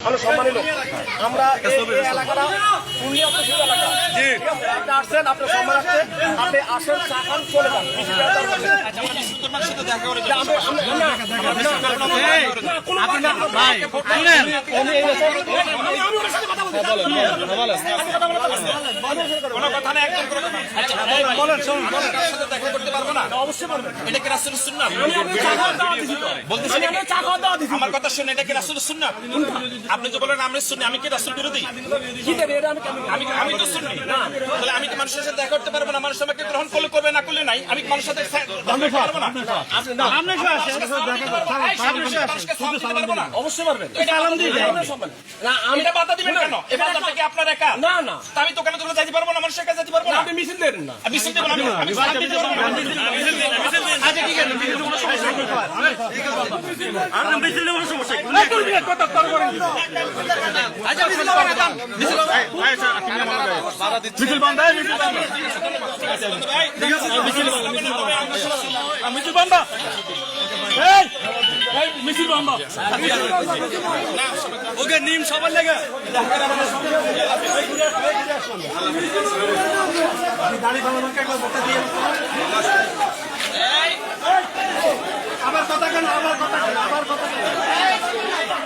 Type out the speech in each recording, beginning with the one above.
আমরা এই এলাকাটা পুরুলিয়া উপস্থিত এলাকা। আপনি আসছেন আপনার সম্মান আসছে আপনি আসেন চা খান চলে যান। না, না, কোনো কথা। কোনো কথা না একদম আচ্ছা, আমি তো। আমি। আমার কথা শুনে এটা কি সুন্নাত আপনি যে বলেন আমরা শুনি আমি কি রাসূল বিরোধী? আমি আমি আমি তো শুনি তাহলে আমি কি মানুষের সাথে দেখা করতে পারব না? মানুষ আমাকে গ্রহণ করলে করবে না করলে নাই। আমি মানুষের সাথে পারব না? অবশ্যই পারবেন। আমি বাধা দিবেন কেন? এই আপনার একা? না, না। আমি দোকানে দোকানে যাইতে পারব না মানুষের কাছে যেতে পারব না আপনি মিছিল দেন না। আমি মিছিল দেবো না, আমি- আমি সালাম দিতে পারব না। মিছিল বন্ধ এই এই মিছিল বন্ধ। ওকে নিম সবার লেগে। আমার কথা কেন? আমার কথা কেন? আমার কথা কেন?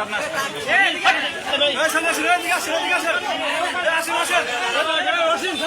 আপনার আসেন আসেন আসেন আসেন আসেন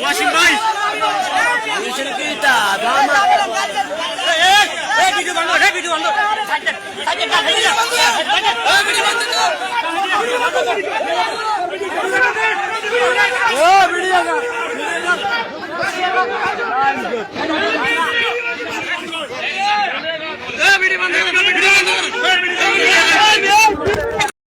ওয়াসিম ভাই ভিডিও বন্ধ ভিডিও বন্ধ ভিডিও ভিডিও